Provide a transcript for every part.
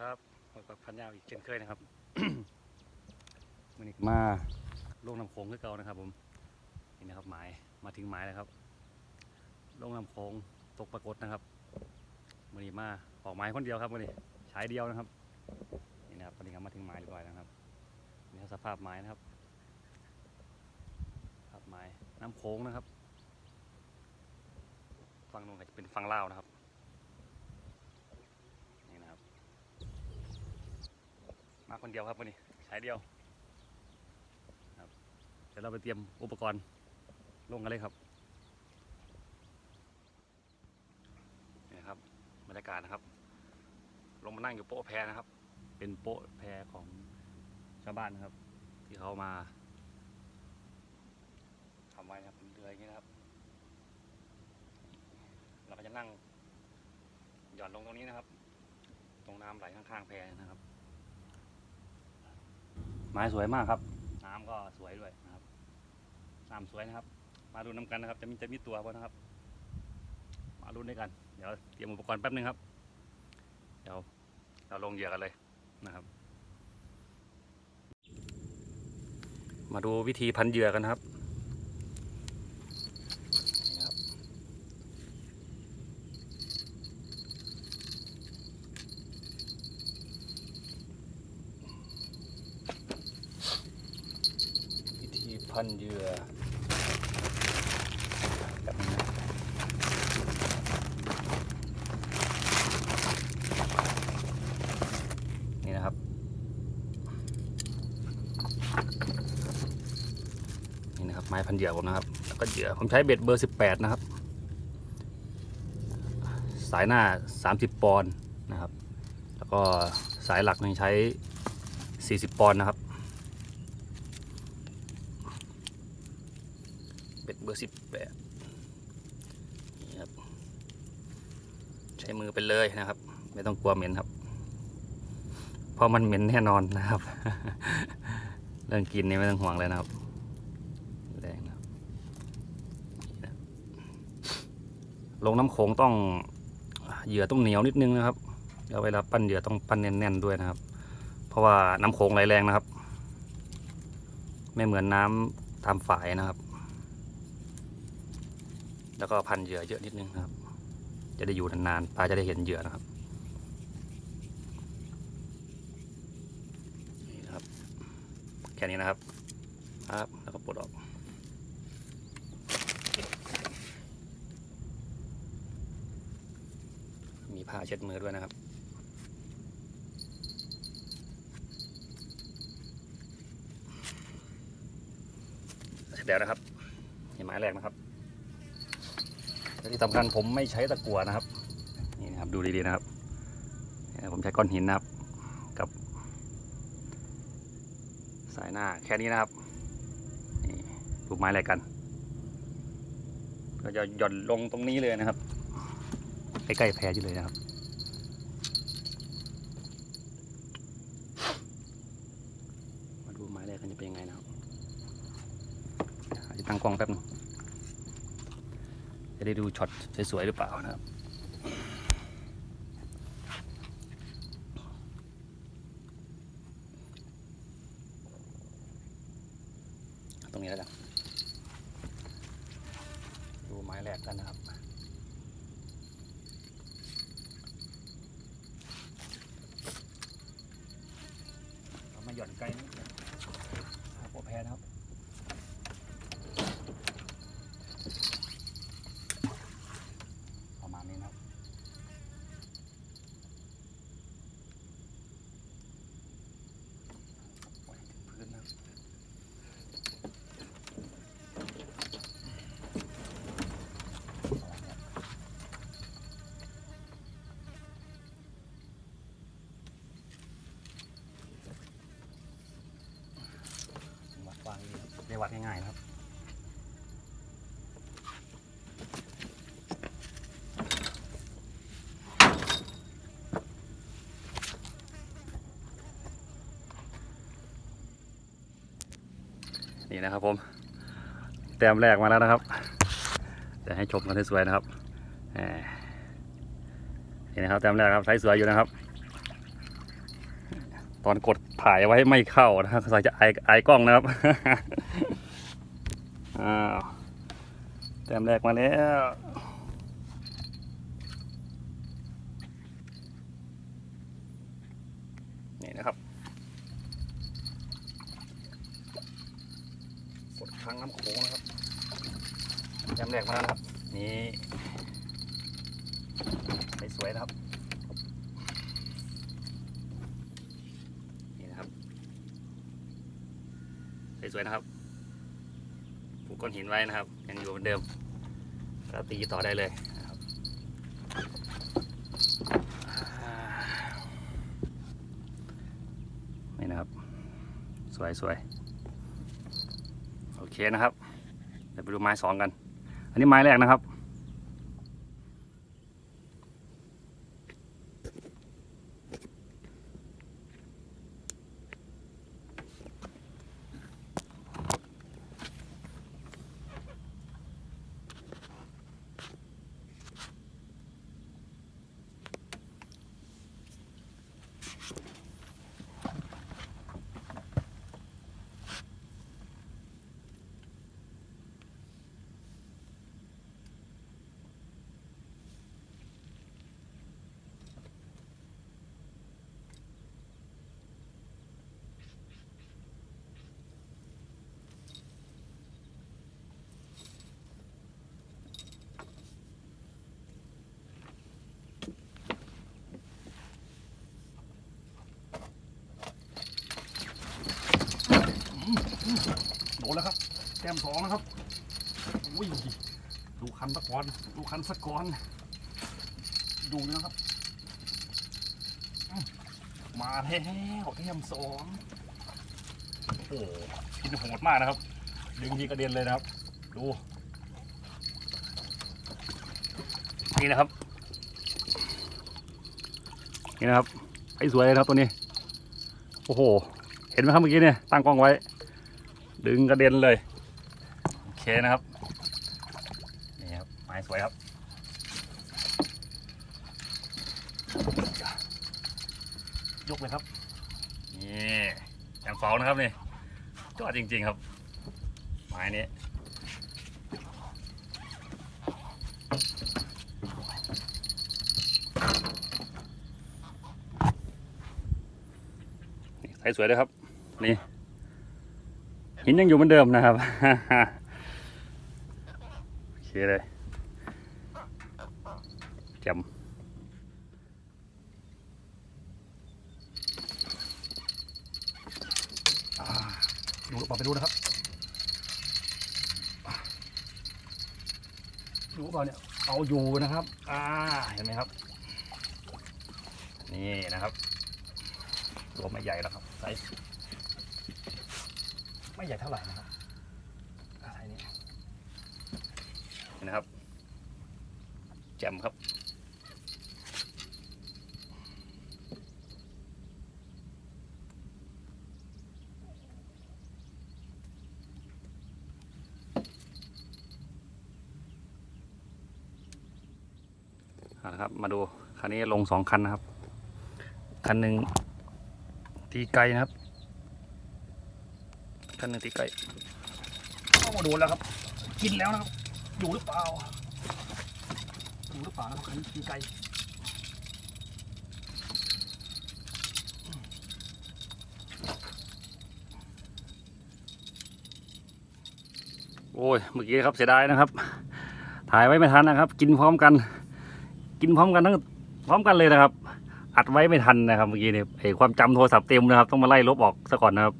ครับพบกับพันยาวอีกเช่นเคยนะครับวันนี้มาลงน้ำโขงคือเก่านะครับ ผมนี่นะครับหมายมาถึงหมายแล้วครับ ลงน้ำโขงตกปรากฏนะครับวันนี้มาออกหมายคนเดียวครับวันนี้ใช้เดียวนะครับนี่นะครับวันนี้ครับมาถึงหมายเรียบร้อยแล้วครับนี่ครับสภาพหมายนะครับภาพหมายน้ำโขงนะครับฝั่งนู้นก็จะเป็นฝั่งลาวนะครับ นี่นะครับ มาคนเดียวครับวันนี้ใช้เดียวครับเดี๋ยวเราไปเตรียมอุปกรณ์ลงกันเลยครับนี่ครับบรรยากาศนะครับ ลงมานั่งอยู่โป๊ะแพนะครับ เป็นโป๊ะแพของชาวบ้านนะครับ ที่เขามาทำไว้นะครับเป็นเรืออย่างนี้นะครับ เราก็จะนั่งหย่อนลงตรงนี้นะครับ ตรงน้ำไหลข้างๆแพนะครับ ไม้สวยมากครับน้ำก็สวยด้วยนะครับน้ำสวยนะครับ มาดูน้ำกันนะครับ จะมีจะมีตัวบ่นะครับ มาดูด้วยกัน เดี๋ยวเตรียมอุปกรณ์แป๊บนึงครับ เดี๋ยวเราลงเหยื่อกันเลยนะครับ มาดูวิธีพันเหยื่อกันครับนี่นะครับ วิธี พันเหยื่อนี่นะครับ นี่นะครับ ไม้พันเหยื่อผมนะครับ แล้วก็เหยื่อผมใช้เบ็ดเบอร์18นะครับ สายหน้า30ปอนด์นะครับ แล้วก็สายหลักนี่ใช้40ปอนด์นะครับ เบอร์สิบแปดนี่ครับ ใช้มือไปเลยนะครับ ไม่ต้องกลัวเหม็นครับ เพราะมันเหม็นแน่นอนนะครับ เรื่องกินนี่ไม่ต้องห่วงเลยนะครับแรงนะครับนี่นะลงน้ำโขงต้องเหยื่อต้องเหนียวนิดนึงนะครับแล้วเวลาปั้นเหยื่อต้องปั้นแน่นๆด้วยนะครับ เพราะว่าน้ำโขงไหลแรงนะครับ ไม่เหมือนน้ำตามฝายนะครับ แล้วก็พันเหยื่อเยอะนิดนึงนะครับ จะได้อยู่นานๆปลาจะได้เห็นเหยื่อนะครับนี่นะครับ แค่นี้นะครับครับแล้วก็ปลดออกมีผ้าเช็ดมือด้วยนะครับเสร็จแล้วนะครับนี่หมายแรกนะครับ ที่สำคัญผมไม่ใช้ตะกั่วนะครับ นี่นะครับดูดีๆนะครับ ผมใช้ก้อนหินนะครับ กับ สายหน้าแค่นี้นะครับ นี่ดูกไม้อะไรกัน ก็จะหย่อนลงตรงนี้เลยนะครับ ใกล้ๆแพรอยู่เลยนะครับมาดูไม้แรกกันจะเป็นยังไงนะครับหาที่ตั้งกล้องแป๊บนึง จะได้ดูช็อตสวยๆหรือเปล่านะครับตรงนี้แล้วกันดูไม้แรกกันนะครับเรามาหย่อนไกลนิดนึงหาโปรแพรนะครับ ประมาณนี้นะครับ ปล่อยถึงพื้นนะครับวัดวางนี้ครับได้วัดง่ายๆนะครับ นี่นะครับผมแต้มแรกมาแล้วนะครับจะให้ชมกันสวยๆนะครับนี่นะครับแต้มแรกครับใช้สวยอยู่นะครับ ตอนกดถ่ายไว้ไม่เข้านะครับใส่จะไอไอกล้องนะครับอ้าวแต้มแรกมาแล้ว นี่นะครับ กดครั้ง น้ำโขงนะครับแต้มแรกมาแล้วนะครับ นี่สวยนะครับ นี่นะครับ สวยๆนะครับผูกก้อนหินไว้นะครับ ยังอยู่เหมือนเดิมแล้วตีต่อได้เลยนะครับนี่นะครับ สวยๆ โอเคนะครับ เดี๋ยวไปดูไม้สองกัน อันนี้ไม้แรกนะครับ แล้วครับ แต้มสองนะครับอุ้ยดูคันสะกอนดูคันสะกอนดูนะครับ มาแล้วแต้มสองโอ้โหกินโหดมากนะครับ ดึงทีกระเด็นเลยนะครับ ดูนี่นะครับนี่นะครับไอ้สวยเลยนะครับตัวนี้ โอ้โห เห็นไหมครับเมื่อกี้เนี่ยตั้งกล้องไว้ ดึงกระเด็นเลย โอเคนะครับ นี่ครับ ไม้สวยครับ ยกเลยครับ นี่แอมเฝ้านะครับนี่จอดจริง ๆครับ ไม้นี้สสวยเลยครับ นี่ หินยังอยู่เหมือนเดิมนะครับ โอเคเลยจำดูออกไปดูนะครับดูเปล่าเนี่ยเอาอยู่นะครับ อ่า เห็นไหมครับ นี่นะครับ ตัวไม่ใหญ่แล้วครับไซส์ ไม่ใหญ่เท่าไหร่นะครับไรนี่นี่นะครับแจ่มครับเอาละครับมาดูคันนี้ลงสองคันนะครับ คันหนึ่งตีไกลนะครับ คันหนึ่งตีไก่เข้ามาโดนแล้วครับ กินแล้วนะครับ อยู่หรือเปล่า อยู่หรือเปล่านะครับคันนี้ตีไก่โอ้ยเมื่อกี้ครับเสียดายนะครับ ถ่ายไว้ไม่ทันนะครับ กินพร้อมกัน กินพร้อมกันทั้งพร้อมกันเลยนะครับ อัดไว้ไม่ทันนะครับเมื่อกี้เนี่ยไอความจำโทรศัพท์เต็มนะครับ ต้องมาไล่ลบออกซะก่อนนะครับ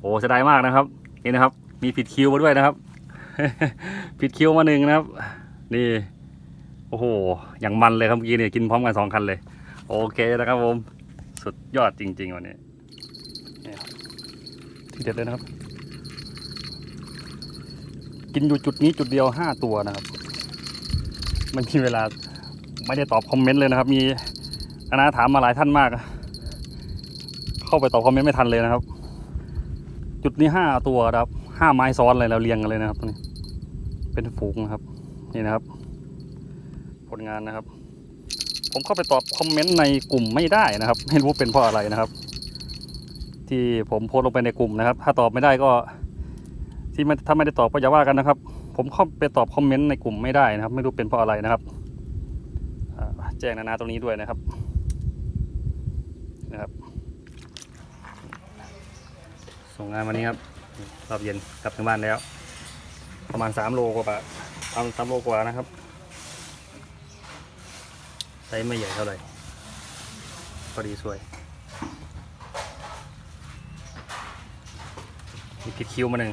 โอ้เสียดายมากนะครับ นี่นะครับ มีผิดคิวมาด้วยนะครับ ผิดคิวมาหนึ่งนะครับ นี่ โอ้โห อย่างมันเลยครับเมื่อกี้เนี่ยกินพร้อมกันสองคันเลย โอเคนะครับผม สุดยอดจริง ๆ วันนี้ที่เด็ดเลยนะครับ กินอยู่จุดนี้จุดเดียวห้าตัวนะครับ มันมีเวลาไม่ได้ตอบคอมเมนต์เลยนะครับ มีคณะถามมาหลายท่านมาก เข้าไปตอบคอมเมนต์ไม่ทันเลยนะครับ จุดนี้ห้าตัวครับห้าไม้ซ้อนเลยแล้วเรียงกันเลยนะครับตัวนี้ เป็นฝูงนะครับ นี่นะครับ ผลงานนะครับ ผมเข้าไปตอบคอมเมนต์ในกลุ่มไม่ได้นะครับไม่รู้เป็นเพราะอะไรนะครับ ที่ผมโพสต์ลงไปในกลุ่มนะครับ ถ้าตอบไม่ได้ก็ที่ไม่ถ้าไม่ได้ตอบก็อย่าว่ากันนะครับ ผมเข้าไปตอบคอมเมนต์ในกลุ่มไม่ได้นะครับ ไม่รู้เป็นเพราะอะไรนะครับแจ้งนานาตรงนี้ด้วยนะครับนะครับ ส่งงานวันนี้ครับรอบเย็นกลับถึงบ้านแล้ว ประมาณสามโลกว่าปะททำสามโลกว่านะครับไซส์ไม่ใหญ่เท่าไหร่พอดีสวยมีผิดคิ้วมาหนึ่ง